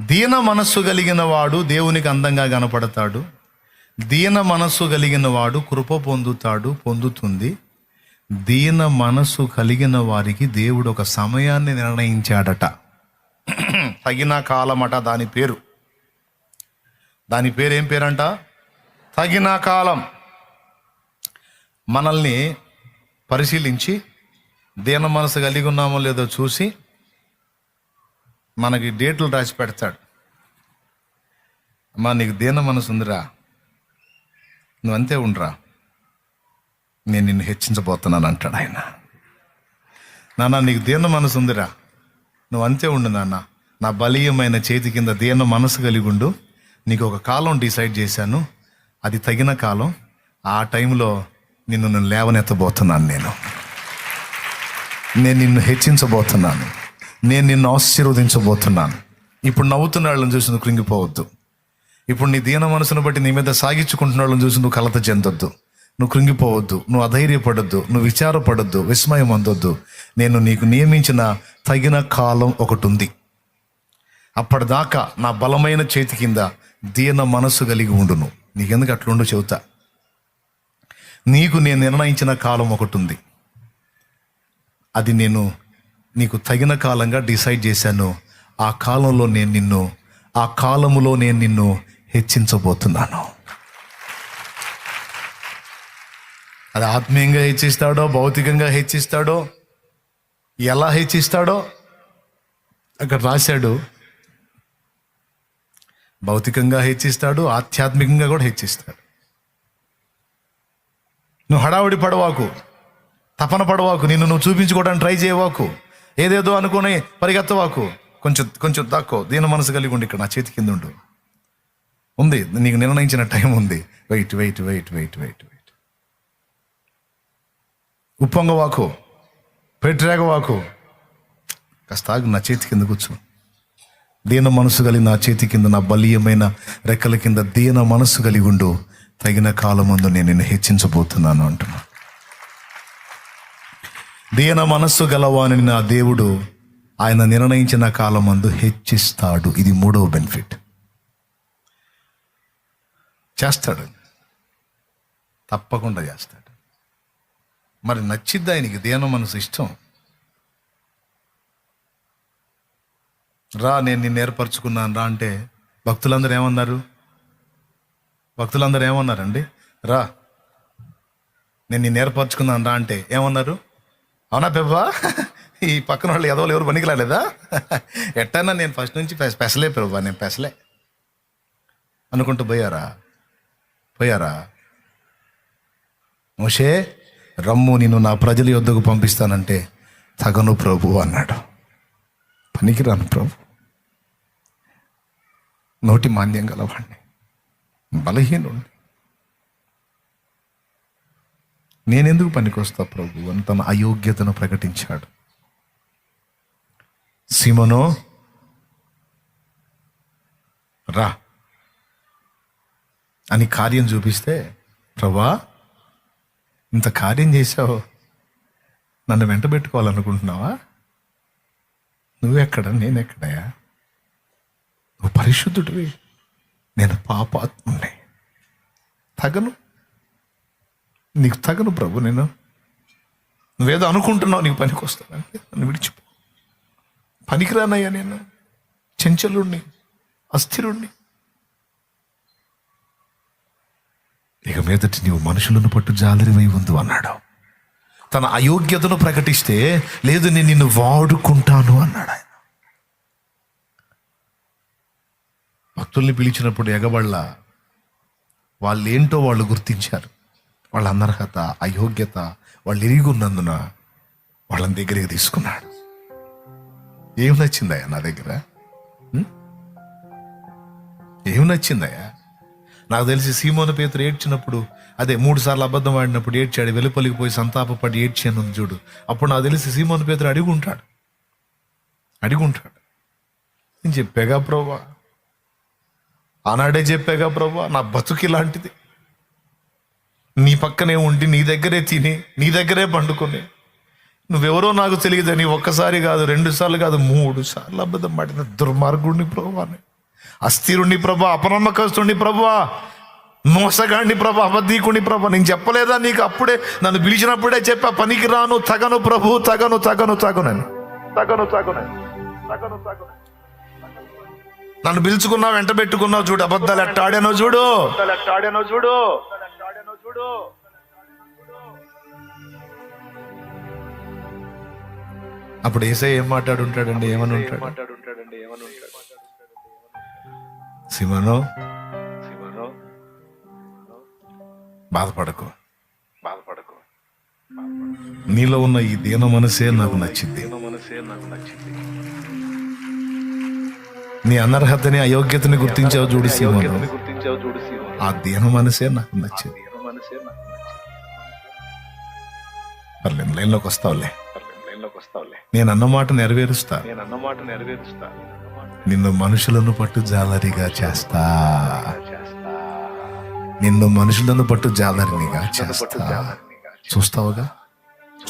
దీన మనస్సు కలిగిన వాడు దేవునికి అందంగా కనపడతాడు. దీన మనస్సు కలిగిన వాడు కృప పొందుతాడు పొందుతుంది. దీన మనస్సు కలిగిన వారికి దేవుడు ఒక సమయాన్ని నిర్ణయించాడట. తగిన కాలమట దాని పేరు. దాని పేరు ఏం పేరంట? తగిన కాలం. మనల్ని పరిశీలించి దీన మనసు కలిగి ఉన్నామో లేదో చూసి మనకి డేట్లు రాసి పెడతాడు. అమ్మా నీకు దీన మనసు ఉందిరా. నువ్వు అంతే ఉండరా. నేను నిన్ను హెచ్చించబోతున్నాను అంటాడు ఆయన. నాన్న నీకు దీన మనసు ఉందిరా. నువ్వు అంతే ఉండు నాన్న. నా బలీయమైన చేతి కింద దీన మనసు కలిగి ఉండు. నీకు ఒక కాలం డిసైడ్ చేశాను. అది తగిన కాలం. ఆ టైంలో నిన్ను నేను లేవనెత్తబోతున్నాను నేను. నేను నిన్ను హెచ్చించబోతున్నాను. నేను నిన్ను ఆశీర్వదించబోతున్నాను. ఇప్పుడు నవ్వుతున్న వాళ్ళని చూసి నువ్వు కృంగిపోవద్దు. ఇప్పుడు నీ దీన మనసును బట్టి నీ మీద సాగించుకుంటున్న వాళ్ళని చూసి నువ్వు కలత చెందొద్దు. నువ్వు కృంగిపోవద్దు. నువ్వు అధైర్యపడద్దు. నువ్వు విచారపడద్దు. విస్మయం అందొద్దు. నేను నీకు నియమించిన తగిన కాలం ఒకటి ఉంది అప్పటిదాకా నా బలమైన చేతి కింద దీన మనసు కలిగి ఉండును. నీకెందుకు అట్లుండు చెబుతా? నీకు నేను నిర్ణయించిన కాలం ఒకటి ఉంది అది నేను నీకు తగిన కాలంగా డిసైడ్ చేశాను. ఆ కాలంలో నేను నిన్ను ఆ కాలములో నేను నిన్ను హెచ్చించబోతున్నాను. అది ఆత్మీయంగా హెచ్చిస్తాడో భౌతికంగా హెచ్చిస్తాడో ఎలా హెచ్చిస్తాడో అక్కడ రాశాడు. భౌతికంగా హెచ్చిస్తాడు ఆధ్యాత్మికంగా కూడా హెచ్చిస్తాడు. నువ్వు హడావుడి పడవాకు తపన పడవాకు నిన్ను నువ్వు చూపించుకోవడానికి ట్రై చేయవాకు. ఏదేదో అనుకుని పరిగెత్తవాకు. కొంచెం కొంచెం తక్కువ దీన మనసు కలిగి ఉండి ఇక్కడ నా చేతి కింద ఉండు. ఉంది నీకు నిర్ణయించిన టైం ఉంది. Wait wait wait wait wait wait. ఉప్పొంగవాకు. పెట్టిరేగవాకు కాస్త ఆగు నా చేతి కింద కూర్చో. దీన మనసు కలిగి నా చేతి కింద నా బలీయమైన రెక్కల కింద దీన మనసు కలిగి ఉండు. తగిన కాలమందు నేను నిన్ను హెచ్చించబోతున్నాను అంటున్నా. దీన మనస్సు గలవాని నా దేవుడు ఆయన నిర్ణయించిన కాలమందు హెచ్చిస్తాడు. ఇది మూడవ బెనిఫిట్. చేస్తాడు. తప్పకుండా చేస్తాడు. మరి నచ్చిద్ది ఆయనకి దీన మనసు ఇష్టం? రా నేను నిన్ను ఏర్పరచుకున్నాను. రా అంటే భక్తులందరూ ఏమన్నారు? భక్తులందరూ ఏమన్నారండి? రా నేను నిన్ను ఏర్పరచుకున్నాను. రా అంటే ఏమన్నారు? అవునా పెబ్బా? ఈ పక్కన వాళ్ళు ఎదవలు ఎవరు పనికిరాలేదా? ఎట్టన్నా నేను ఫస్ట్ నుంచి పెసలే పెబ్బా నేను పెసలే. అనుకుంటూ పోయారా? పోయారా? మోషే రమ్ము నిన్ను నా ప్రజల యొద్దకు పంపిస్తానంటే తగను ప్రభు అన్నాడు. పనికిరాను ప్రభు. నోటి మాంద్యం గలవాణ్ణి. బలహీనుణ్ణి. నేనెందుకు పనికొస్తా ప్రభు? అని తన అయోగ్యతను ప్రకటించాడు. సిమనో రా. అని కార్యం చూపిస్తే ప్రభా ఇంత కార్యం చేశావు. నన్ను వెంట పెట్టుకోవాలనుకుంటున్నావా? నువ్వెక్కడ? నేనెక్కడయా నువ్వు పరిశుద్ధుడివి. నేను పాపాత్ముని తగను. నీకు తగను ప్రభు నేను. నువ్వేదో అనుకుంటున్నావు నీకు పనికి వస్తానంటే నన్ను విడిచిపో. పనికిరానయ్యా నేను. చెంచలుణ్ణి అస్థిరుణ్ణి. ఇక మీదటి నీవు మనుషులను పట్టు జాలరివై ఉందు అన్నాడు. తన అయోగ్యతను ప్రకటిస్తే లేదు నేను నిన్ను వాడుకుంటాను అన్నాడు ఆయన. భక్తుల్ని పిలిచినప్పుడు ఎగబళ్ళ వాళ్ళేంటో వాళ్ళు గుర్తించారు. వాళ్ళ అనర్హత అయోగ్యత వాళ్ళు ఇరిగి ఉన్నందున వాళ్ళని దగ్గరికి తీసుకున్నాడు. ఏం నచ్చిందయ్యా నా దగ్గర? ఏం నచ్చిందయ్యా? నాకు తెలిసి సీమోన పేతురు ఏడ్చినప్పుడు అదే మూడు సార్లు అబద్ధం ఆడినప్పుడు ఏడ్చాడు వెలుపలికి పోయి సంతాపపడి ఏడ్చాను చూడు. అప్పుడు నాకు తెలిసి సీమోన పేతురు అడిగుంటాడు. అడిగుంటాడు. నేను చెప్పాగా ప్రభా ఆనాడే చెప్పాగా ప్రభా నా బతుకి ఇలాంటిది. నీ పక్కనే ఉండి నీ దగ్గరే తిని నీ దగ్గరే పండుకుని. నువ్వెవరో నాకు తెలియదని ఒక్కసారి కాదు రెండు సార్లు కాదు మూడు సార్లు అబద్ధం పడిన దుర్మార్గుడిని ప్రభువాని అస్థిరుణ్ణి ప్రభా అపనమ్మకస్తుణ్ణి ప్రభా మోసగాండి ప్రభా అబద్ధీకుని ప్రభా. నేను చెప్పలేదా నీకు? అప్పుడే నన్ను పిలిచినప్పుడే చెప్పా పనికి రాను తగను ప్రభు తగను తగను తగనని తగను తగనని తగను తగను. నన్ను పిలుచుకున్నావు వెంట పెట్టుకున్నావు చూడు అబద్ధాలు ఎట్ట చూడు. ఎట్ట చూడు. చూడు అప్పుడు ఏసై ఏం మాట్లాడుంటాడండి? ఏమని ఉంటాడు? సిమను? బాధపడకు. బాధపడకు. నీలో ఉన్న ఈ దీన మనసే నాకు నచ్చింది. నీ అనర్హతని అయోగ్యతని గుర్తించావు చూడు సీమను. ఆ దీన మనసే నాకు నచ్చింది. పర్లేదు లైన్లోకి వస్తావులే. నేను అన్న మాట నెరవేరుస్తా. నేనన్నమాట నెరవేరుస్తా. నిన్ను మనుషులను పట్టు జాలరిగా చేస్తా. నిన్ను మనుషులను పట్టు జాలరినిగా చేస్తా. చూస్తావుగా?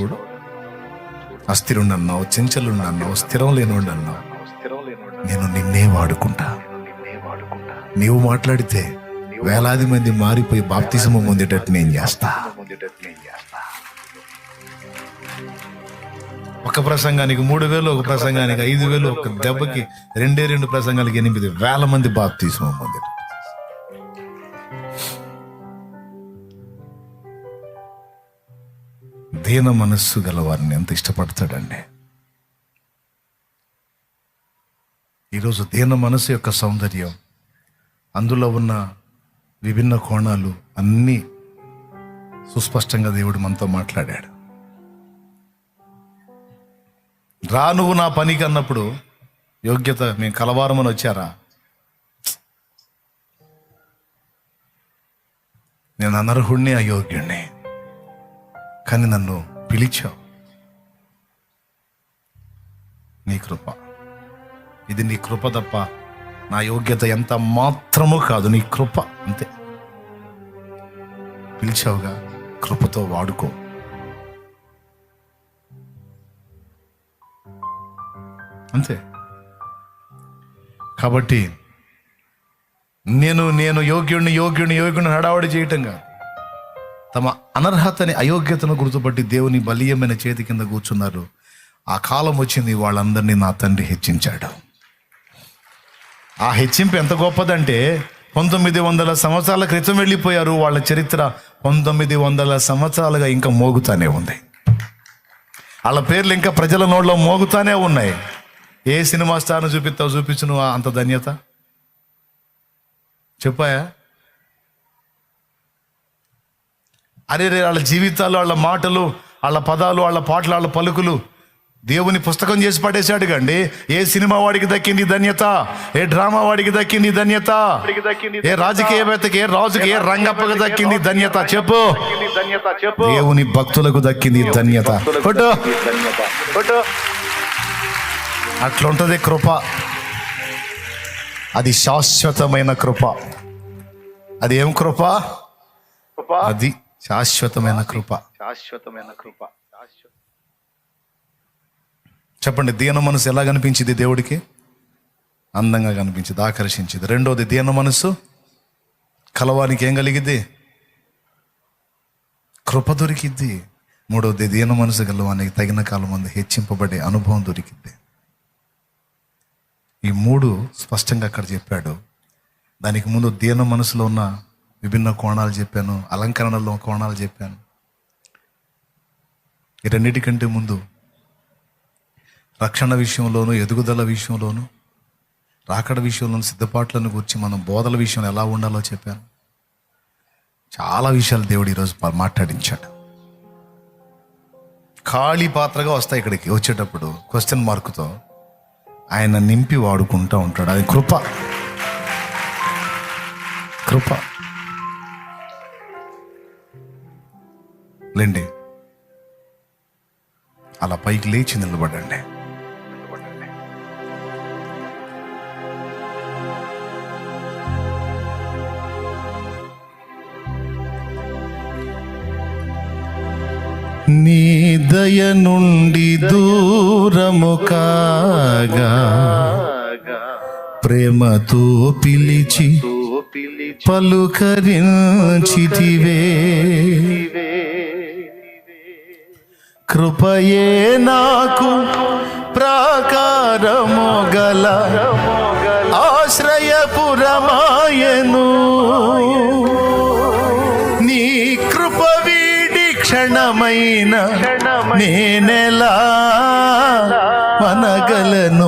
చూడు. అస్థిరుండన్నావు చెంచలుండన్నావు స్థిరం లేనుండన్నావు. నేను నిన్నే వాడుకుంటా. నిన్నే వాడుకుంటా. నీవు మాట్లాడితే వేలాది మంది మారిపోయి బాప్తిజము పొందేటట్టు నేను చేస్తా. ఒక ప్రసంగానికి మూడు వేలు ఒక ప్రసంగానికి ఐదు వేలు ఒక దెబ్బకి రెండే రెండు ప్రసంగాలకి ఎనిమిది వేల మంది బాప్ పొందేటట్టు దీన మనస్సు గల వారిని ఎంత ఇష్టపడతాడండి? ఈరోజు దీన మనస్సు యొక్క సౌందర్యం అందులో ఉన్న విభిన్న కోణాలు అన్నీ సుస్పష్టంగా దేవుడు మనతో మాట్లాడాడు. రా నువ్వు నా పనికి అన్నప్పుడు యోగ్యత మేము కలవారమని వచ్చారా? నేను అనర్హుణ్ణి అయోగ్యుణ్ణి. కానీ నన్ను పిలిచావు. నీ కృప. ఇది నీ కృప తప్ప నా యోగ్యత ఎంత మాత్రమూ కాదు నీ కృప అంతే. పిలిచావుగా కృపతో వాడుకో. అంతే. కాబట్టి నేను నేను యోగ్యుడిని యోగ్యుడిని యోగ్యుడిని హడావడి చేయటంగా తమ అనర్హతని అయోగ్యతను గుర్తుపట్టి దేవుని బలీయమైన చేతి కింద కూర్చున్నారు. ఆ కాలం వచ్చింది వాళ్ళందరినీ నా తండ్రి హెచ్చించాడు. ఆ హెచ్చింపు ఎంత గొప్పదంటే పంతొమ్మిది వందల సంవత్సరాల క్రితం వెళ్ళిపోయారు వాళ్ళ చరిత్ర పంతొమ్మిది వందల సంవత్సరాలుగా ఇంకా మోగుతానే ఉంది. వాళ్ళ పేర్లు ఇంకా ప్రజల నోట్లో మోగుతానే ఉన్నాయి. ఏ సినిమా స్టార్ను చూపిస్తావు? చూపించు నువ్వు అంత ధన్యత. చెప్పాయా? అరే రే వాళ్ళ జీవితాలు వాళ్ళ మాటలు వాళ్ళ పదాలు వాళ్ళ పాటలు వాళ్ళ పలుకులు దేవుని పుస్తకం చేసి పడేశాడు కండి. ఏ సినిమా వాడికి దక్కింది ధన్యత? ఏ డ్రామా వాడికి దక్కింది ధన్యత? ఏ రాజకీయవేత్తకి ఏ రాజుకి ఏ రంగప్పకి దక్కింది ధన్యత? చెప్పు. దేవుని భక్తులకు దక్కింది ధన్యత. కొట్టు అట్లుంటది కృప. అది శాశ్వతమైన కృప. అది ఏం కృప? కృప? అది శాశ్వతమైన కృప. శాశ్వతమైన కృప. చెప్పండి దీన మనసు ఎలా కనిపించింది దేవుడికి? అందంగా కనిపించింది ఆకర్షించింది. రెండోది దీన మనసు కలవానికి ఏం కలిగిద్ది? కృప దొరికిద్ది. మూడోది దీన మనసు గలవానికి తగిన కాలం ముందు హెచ్చింపబడే అనుభవం దొరికిద్ది. ఈ మూడు స్పష్టంగా అక్కడ చెప్పాడు. దానికి ముందు దీన మనసులో ఉన్న విభిన్న కోణాలు చెప్పాను అలంకరణలో కోణాలు చెప్పాను. ఈ రెండింటికంటే ముందు రక్షణ విషయంలోను ఎదుగుదల విషయంలోను రాకడ విషయంలోను సిద్ధపాట్లను గురించి మనం బోధల విషయంలో ఎలా ఉండాలో చెప్పాను. చాలా విషయాలు దేవుడు ఈరోజు మాట్లాడించాడు. ఖాళీ పాత్రగా వస్తాయి ఇక్కడికి వచ్చేటప్పుడు క్వశ్చన్ మార్కుతో ఆయన నింపి వాడుకుంటూ ఉంటాడు. అది కృప. కృప. లేండి. అలా పైకి లేచి నిలబడండి. నీ దయ నుండి దూరము కాగా. ప్రేమతో పిలిచి పిలిచి పలుకరించితివే. కృపయే నాకు ప్రాకారము గల ఆశ్రయపురమాయను. క్షణమైన నేనెలా మనగలను